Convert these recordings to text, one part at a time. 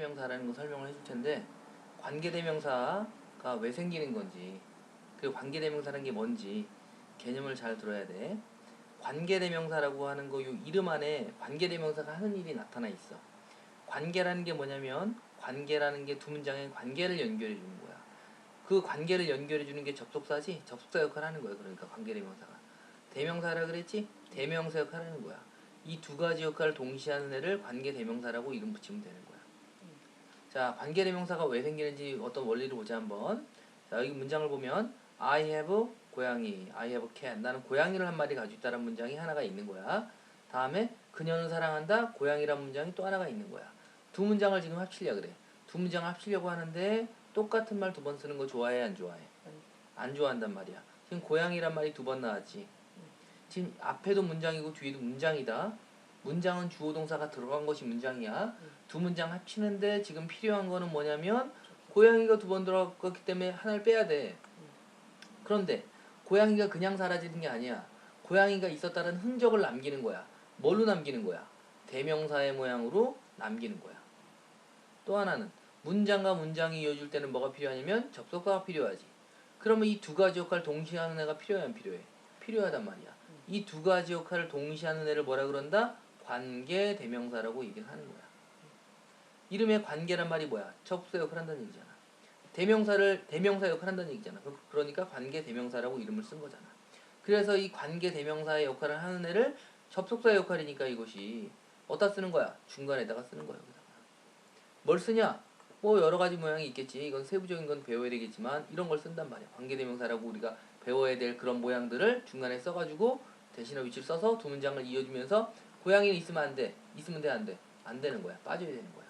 관계대명사라는 거 설명을 해줄 텐데 관계대명사가 왜 생기는 건지 그리고 관계대명사라는 게 뭔지 개념을 잘 들어야 돼. 관계대명사라고 하는 거요 이름 안에 관계대명사가 하는 일이 나타나 있어. 관계라는 게 뭐냐면 관계라는 게 두 문장의 관계를 연결해 주는 거야. 그 관계를 연결해 주는 게 접속사지 접속사 역할을 하는 거야. 그러니까 관계대명사가 대명사라 그랬지 대명사 역할을 하는 거야. 이 두 가지 역할을 동시에 하는 애를 관계대명사라고 이름 붙이면 되는 거야. 자, 관계대명사가 왜 생기는지 어떤 원리를 보자 한번. 자, 여기 문장을 보면 I have 고양이, I have cat. 나는 고양이를 한 마리 가지고 있다는 문장이 하나가 있는 거야. 다음에 그녀는 사랑한다. 고양이란 문장이 또 하나가 있는 거야. 두 문장을 지금 합치려 그래. 두 문장을 합치려고 하는데 똑같은 말 두 번 쓰는 거 좋아해 안 좋아해? 안 좋아한단 말이야. 지금 고양이란 말이 두 번 나왔지. 지금 앞에도 문장이고 뒤에도 문장이다. 문장은 주어 동사가 들어간 것이 문장이야. 두 문장 합치는데 지금 필요한 거는 뭐냐면 고양이가 두 번 들어갔기 때문에 하나를 빼야 돼. 그런데 고양이가 그냥 사라지는 게 아니야. 고양이가 있었다는 흔적을 남기는 거야. 뭘로 남기는 거야? 대명사의 모양으로 남기는 거야. 또 하나는 문장과 문장이 이어질 때는 뭐가 필요하냐면 접속사가 필요하지. 그러면 이 두 가지 역할을 동시에 하는 애가 필요해 안 필요해? 필요하단 말이야. 이 두 가지 역할을 동시에 하는 애를 뭐라 그런다? 관계 대명사라고 얘기를 하는 거야. 이름의 관계란 말이 뭐야? 접속사 역할을 한다는 얘기잖아. 대명사를 대명사 역할을 한다는 얘기잖아. 그- 그러니까 관계 대명사라고 이름을 쓴 거잖아. 그래서 이 관계 대명사의 역할을 하는 애를 접속사의 역할이니까 이것이 어디다 쓰는 거야? 중간에다가 쓰는 거야. 여기다가. 뭘 쓰냐? 뭐 여러 가지 모양이 있겠지. 이건 세부적인 건 배워야 되겠지만 이런 걸 쓴단 말이야. 관계 대명사라고 우리가 배워야 될 그런 모양들을 중간에 써가지고 대신에 위치를 써서 두 문장을 이어주면서 고양이는 있으면 안 돼. 있으면 돼, 안 돼? 안 되는 거야. 빠져야 되는 거야.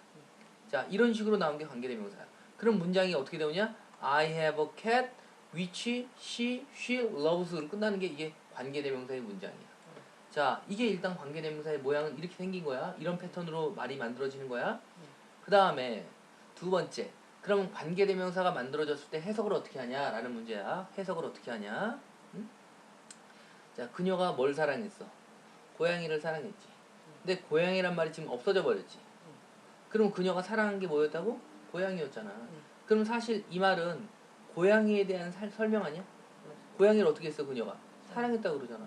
자, 이런 식으로 나온 게 관계대명사야. 그럼 문장이 어떻게 되느냐? I have a cat which she, she loves로 끝나는 게 이게 관계대명사의 문장이야. 자, 이게 일단 관계대명사의 모양은 이렇게 생긴 거야. 이런 패턴으로 말이 만들어지는 거야. 그 다음에 두 번째. 그러면 관계대명사가 만들어졌을 때 해석을 어떻게 하냐라는 문제야. 해석을 어떻게 하냐? 응? 자, 그녀가 뭘 사랑했어? 고양이를 사랑했지. 근데 고양이란 말이 지금 없어져 버렸지. 그럼 그녀가 사랑한 게 뭐였다고? 고양이였잖아. 그럼 사실 이 말은 고양이에 대한 살- 설명 아니야? 고양이를 어떻게 했어 그녀가? 사랑했다 그러잖아.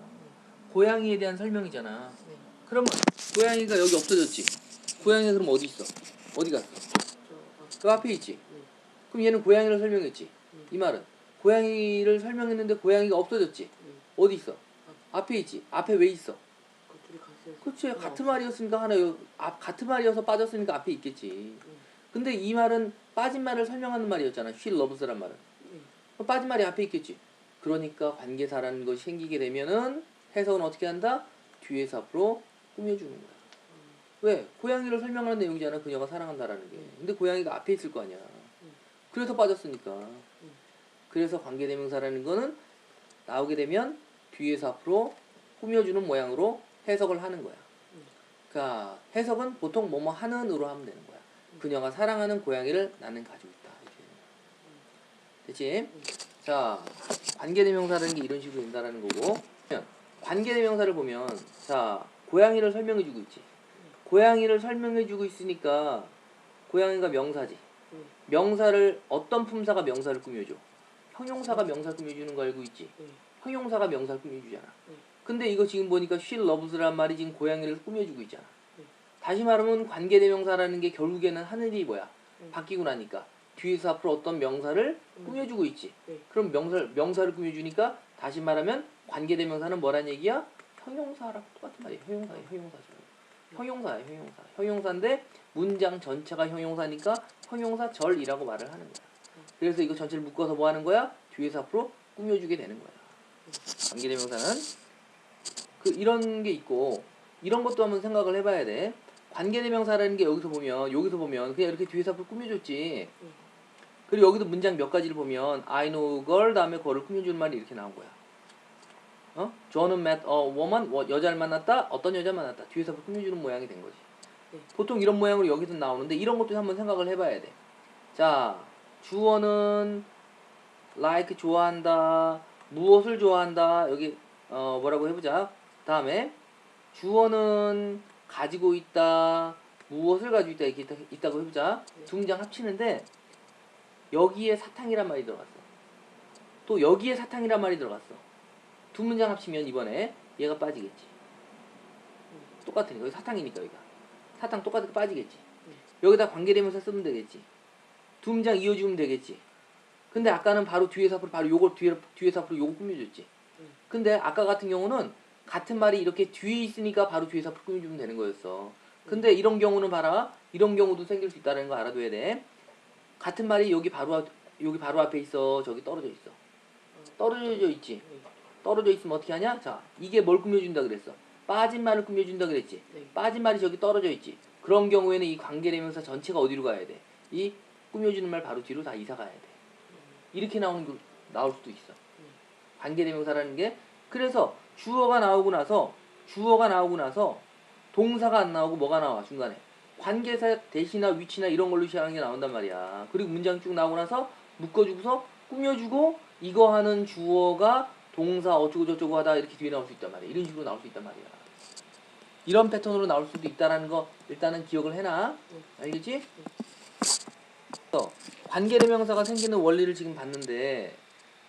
고양이에 대한 설명이잖아. 네. 그러면 고양이가 여기 없어졌지. 고양이가 그럼 어디 있어? 어디 갔어? 그 앞에 있지. 그럼 얘는 고양이를 설명했지. 이 말은 고양이를 설명했는데 고양이가 없어졌지. 어디 있어? 앞에 있지. 앞에 왜 있어? 그렇지. 같은 말이었으니까 하나 요 앞 같은 말이어서 빠졌으니까 앞에 있겠지. 근데 이 말은 빠진 말을 설명하는 말이었잖아. she loves란 말은. 그럼 빠진 말이 앞에 있겠지. 그러니까 관계사라는 것이 생기게 되면은 해석은 어떻게 한다? 뒤에서 앞으로 꾸며주는 거야. 왜? 고양이를 설명하는 내용이잖아. 그녀가 사랑한다라는 게. 근데 고양이가 앞에 있을 거 아니야. 그래서 빠졌으니까. 그래서 관계대명사라는 거는 나오게 되면 뒤에서 앞으로 꾸며주는 모양으로 해석을 하는 거야. 그러니까 해석은 보통 뭐뭐 하는으로 하면 되는 거야. 그녀가 사랑하는 고양이를 나는 가지고 있다. 됐지? 자, 관계대명사라는 게 이런 식으로 된다라는 거고. 관계대명사를 보면, 자, 고양이를 설명해주고 있지. 고양이를 설명해주고 있으니까 고양이가 명사지. 명사를 어떤 품사가 명사를 꾸며줘? 형용사가 명사를 꾸며주는 거 알고 있지? 형용사가 명사를 꾸며주잖아. 근데 이거 지금 보니까 she loves란 말이 지금 고양이를 꾸며주고 있잖아. 다시 말하면 관계대명사라는 게 결국에는 하는 일이 뭐야? 바뀌고 나니까 뒤에서 앞으로 어떤 명사를 꾸며주고 있지. 네. 그럼 명사 명사를 꾸며주니까 다시 말하면 관계대명사는 뭐란 얘기야? 형용사랑 똑같은 말이야. 형용사야, 형용사. 형용사야, 형용사. 형용사인데 문장 전체가 형용사니까 형용사절이라고 말을 하는 거야. 그래서 이거 전체를 묶어서 뭐 하는 거야? 뒤에서 앞으로 꾸며주게 되는 거야. 관계대명사는 그 이런 게 있고 이런 것도 한번 생각을 해봐야 돼. 관계대명사라는 게 여기서 보면 여기서 보면 그냥 이렇게 뒤에서 앞으로 꾸며줬지. 그리고 여기도 문장 몇 가지를 보면 I know girl 다음에 그거를 꾸며주는 말이 이렇게 나온 거야. 어? 저는 met a woman 뭐, 여자를 만났다 어떤 여자 만났다 뒤에서 꾸며주는 모양이 된 거지. 네. 보통 이런 모양으로 여기서 나오는데 이런 것도 한번 생각을 해봐야 돼. 자 주어는 like 좋아한다 무엇을 좋아한다 여기 어 뭐라고 해보자. 다음에 주어는 가지고 있다 무엇을 가지고 있다 이렇게 있다- 있다고 해보자. 두 문장 합치는데 여기에 사탕이란 말이 들어갔어. 또 여기에 사탕이란 말이 들어갔어. 두 문장 합치면 이번에 얘가 빠지겠지. 똑같으니까 여기 사탕이니까 여기가 사탕 똑같으니까 빠지겠지. 여기다 관계대명사 쓰면 되겠지. 두 문장 이어주면 되겠지. 근데 아까는 바로 뒤에서 앞으로 바로 요걸 뒤에 뒤에서 앞으로 요거 꾸며줬지. 근데 아까 같은 경우는 같은 말이 이렇게 뒤에 있으니까 바로 뒤에서 꾸며주면 되는 거였어. 근데 이런 경우는 봐라. 이런 경우도 생길 수 있다는 거 알아둬야 돼. 같은 말이 여기 바로 앞- 여기 바로 앞에 있어. 저기 떨어져 있어. 떨어져 있지. 떨어져 있으면 어떻게 하냐? 자, 이게 뭘 꾸며준다 그랬어? 빠진 말을 꾸며준다 그랬지. 네. 빠진 말이 저기 떨어져 있지. 그런 경우에는 이 관계대명사 전체가 어디로 가야 돼? 이 꾸며주는 말 바로 뒤로 다 이사 가야 돼. 이렇게 나오는 거 나올 수도 있어. 관계대명사라는 게 그래서 주어가 나오고 나서 주어가 나오고 나서 동사가 안 나오고 뭐가 나와 중간에 관계사 대시나 위치나 이런 걸로 시작하는 게 나온단 말이야. 그리고 문장 쭉 나오고 나서 묶어주고서 꾸며주고 이거 하는 주어가 동사 어쩌고 저쩌고 하다 이렇게 뒤에 나올 수 있단 말이야. 이런 식으로 나올 수 있단 말이야. 이런 패턴으로 나올 수도 있다라는 거 일단은 기억을 해놔. 알겠지? 그래서 관계대명사가 생기는 원리를 지금 봤는데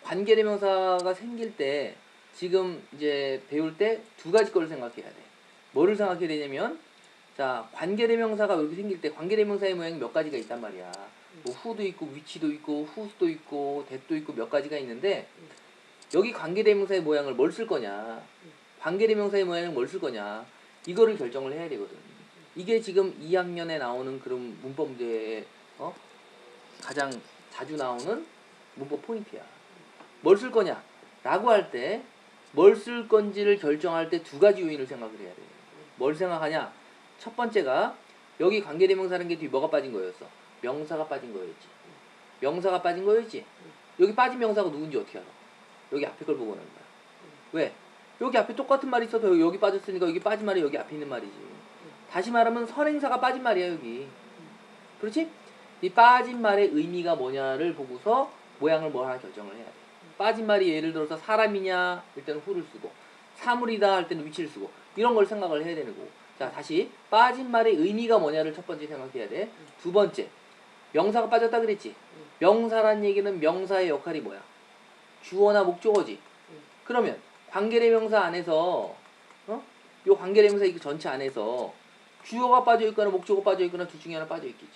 관계대명사가 생길 때 지금 이제 배울 때 두 가지 걸 생각해야 돼. 뭐를 생각해야 되냐면 자 관계대명사가 이렇게 생길 때 관계대명사의 모양이 몇 가지가 있단 말이야. 뭐 후도 있고 위치도 있고 후수도 있고 대도 있고 몇 가지가 있는데 여기 관계대명사의 모양을 뭘 쓸 거냐 관계대명사의 모양을 뭘 쓸 거냐 이거를 결정을 해야 되거든. 이게 지금 2학년에 나오는 그런 문법 문제의 어? 가장 자주 나오는 문법 포인트야. 뭘 쓸 거냐? 라고 할 때 뭘 쓸 건지를 결정할 때 두 가지 요인을 생각을 해야 돼. 뭘 생각하냐? 첫 번째가 여기 관계대명사라는 게 뒤에 뭐가 빠진 거였어? 명사가 빠진 거였지. 명사가 빠진 거였지. 여기 빠진 명사가 누군지 어떻게 알아? 여기 앞에 걸 보고 하는 거야. 왜? 여기 앞에 똑같은 말이 있어서 여기 빠졌으니까 여기 빠진 말이 여기 앞에 있는 말이지. 다시 말하면 선행사가 빠진 말이야 여기. 그렇지? 이 빠진 말의 의미가 뭐냐를 보고서 모양을 뭐 하나 결정을 해야 돼. 빠진 말이 예를 들어서 사람이냐 일 때는 후를 쓰고 사물이다 할 때는 위치를 쓰고 이런 걸 생각을 해야 되는 거고. 자 다시 빠진 말의 의미가 뭐냐를 첫 번째 생각해야 돼. 두 번째 명사가 빠졌다 그랬지. 명사란 얘기는 명사의 역할이 뭐야? 주어나 목적어지. 그러면 관계대명사 안에서 어? 요 관계대명사 이거 전체 안에서 주어가 빠져 있거나 목적어 빠져 있거나 둘 중에 하나 빠져 있겠지.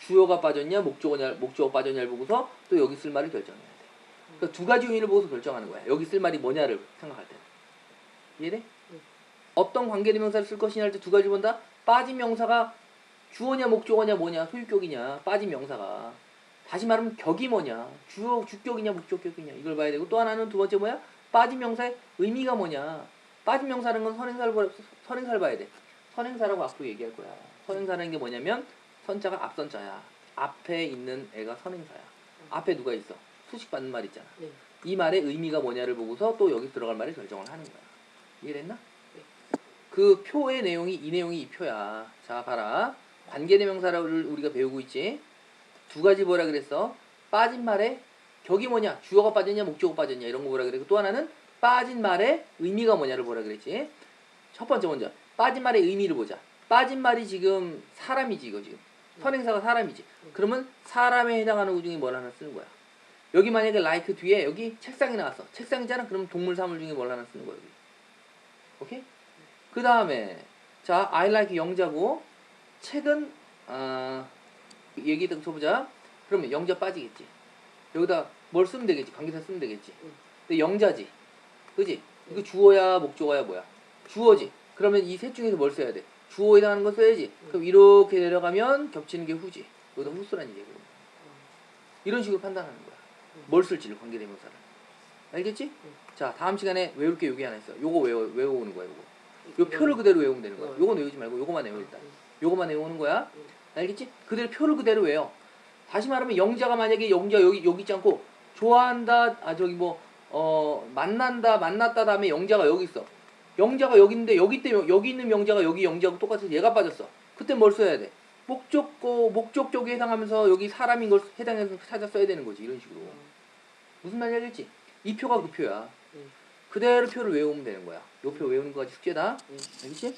주어가 빠졌냐 목적어냐 목적어 빠졌냐를 보고서 또 여기 쓸 말을 결정해야 돼. 그러니까 두 가지 요인을 보고서 결정하는 거야. 여기 쓸 말이 뭐냐를 생각할 때. 이해돼? 응. 어떤 관계대명사를 쓸 것이냐 할 때 두 가지 본다. 빠진 명사가 주어냐 목적어냐 뭐냐? 소유격이냐? 빠진 명사가. 다시 말하면 격이 뭐냐? 주어 주격이냐 목적격이냐? 이걸 봐야 되고 또 하나는 두 번째 뭐야? 빠진 명사의 의미가 뭐냐? 빠진 명사라는 건 선행사를 봐- 선행사를 봐야 돼. 선행사라고 앞으로 얘기할 거야. 선행사라는 게 뭐냐면 선자가 앞선자야. 앞에 있는 애가 선행사야. 앞에 누가 있어 수식 받는 말 있잖아. 네. 이 말의 의미가 뭐냐를 보고서 또 여기 들어갈 말을 결정을 하는 거야. 이해됐나? 네. 그 표의 내용이 이 내용이 이 표야. 자 봐라. 관계대명사를 우리가 배우고 있지? 두 가지 뭐라 그랬어? 빠진 말에 격이 뭐냐? 주어가 빠졌냐? 목적어 빠졌냐? 이런 거 뭐라 그랬고 또 하나는 빠진 말의 의미가 뭐냐를 뭐라 그랬지? 첫 번째 먼저 빠진 말의 의미를 보자. 빠진 말이 지금 사람이지 이거 지금. 선행사가 사람이지. 그러면 사람에 해당하는 것 중에 뭘 하나 쓰는 거야 여기 만약에 like 뒤에 여기 책상이 나왔어. 책상이잖아. 그럼 동물 사물 중에 뭘 하나 쓰는 거야 여기? 오케이? 그 다음에 자 I like 영자고 책은 아 얘기 좀 쳐보자. 그러면 영자 빠지겠지. 여기다 뭘 쓰면 되겠지? 관계사 쓰면 되겠지. 응. 근데 영자지. 그지? 이거 주어야 목적어야 뭐야? 주어지. 그러면 이 셋 중에서 뭘 써야 돼? 주어에 해당하는 거 써야지. 그럼 이렇게 내려가면 겹치는 게 후지. 여기다 후스란 얘기야. 이런 식으로 판단하는 거야 뭘 쓸지를 관계대명사를 알겠지? 자 다음 시간에 외울 게 여기 하나 있어 요거 외워, 외워오는 거야 요거 요 표를 그대로 외우면 되는 거야 요건 외우지 말고 요거만 외워 일단 요거만 외우는 거야. 알겠지? 그대로 표를 그대로 외워. 다시 말하면 영자가 만약에 영자 여기 여기 있지 않고 좋아한다 아 저기 뭐 어 만난다 만났다 다음에 영자가 여기 있어. 영자가 여기 있는데 여기 때 여기 있는 영자가 여기 영자하고 똑같아서 얘가 빠졌어. 그때 뭘 써야 돼? 목적고 목적 쪽에 해당하면서 여기 사람인 걸 해당해서 찾아 써야 되는 거지 이런 식으로. 무슨 말인지 알겠지? 이 표가 그 표야. 응. 그대로 표를 외우면 되는 거야. 요 표 외우는 거가 숙제다. 응. 알겠지?